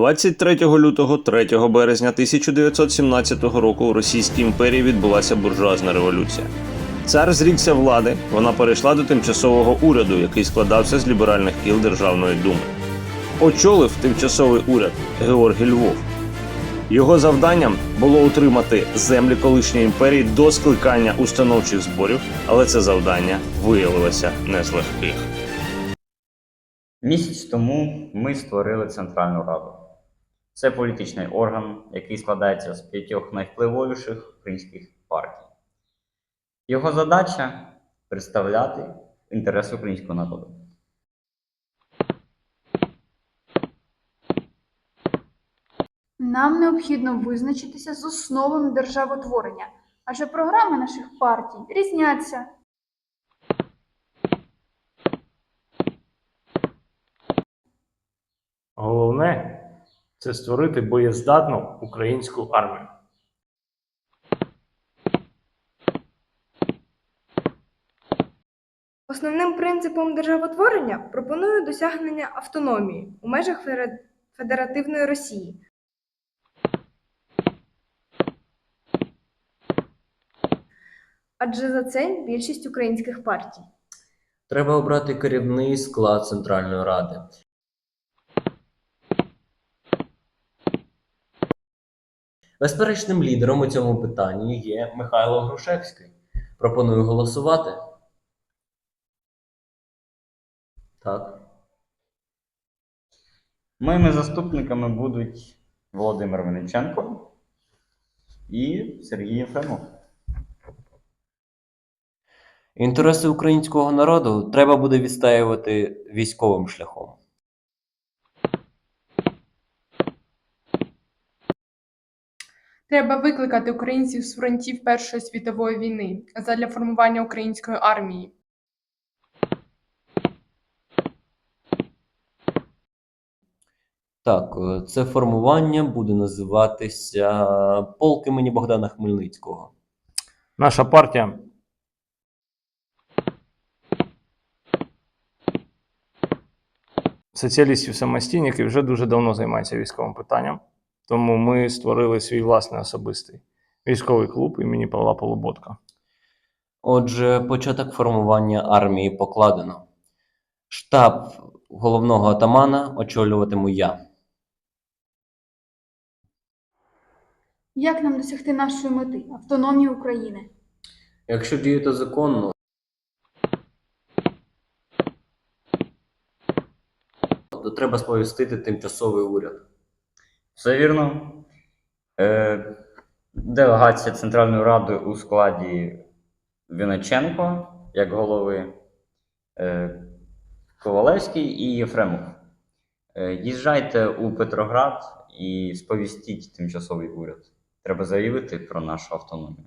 23 лютого 3 березня 1917 року у Російській імперії відбулася буржуазна революція. Цар зрікся влади, вона перейшла до тимчасового уряду, який складався з ліберальних кіл Державної думи. Очолив тимчасовий уряд Георгій Львов. Його завданням було утримати землі колишньої імперії до скликання установчих зборів, але це завдання виявилося не з легких. Місяць тому ми створили Центральну Раду. Це політичний орган, який складається з п'ятьох найвпливовіших українських партій. Його задача представляти інтереси українського народу. Нам необхідно визначитися з основами державотворення, адже програми наших партій різняться. Це створити боєздатну українську армію. Основним принципом державотворення пропоную досягнення автономії у межах Федеративної Росії. Адже за це більшість українських партій. Треба обрати керівний склад Центральної Ради. Безперечним лідером у цьому питанні є Михайло Грушевський. Пропоную голосувати. Так. Моїми заступниками будуть Володимир Винниченко і Сергій Єфремов. Інтереси українського народу треба буде відстаювати військовим шляхом. Треба викликати українців з фронтів Першої світової війни задля формування української армії. Так, е, це формування буде називатися полк імені Богдана Хмельницького. Наша партія соціалістів самостійників вже дуже давно займається військовим питанням. Тому ми створили свій власний особистий військовий клуб імені Павла Полуботка. Отже, початок формування армії покладено. Штаб головного атамана очолюватиму я. Як нам досягти нашої мети автономії України? Якщо діяти законно, то треба сповістити тимчасовий уряд. Все вірно. Е, делегація Центральної Ради у складі Віноченко як голови, е, Ковалевський і Єфремов. Е, їжджайте у Петроград і сповістіть тимчасовий уряд. Треба заявити про нашу автономію.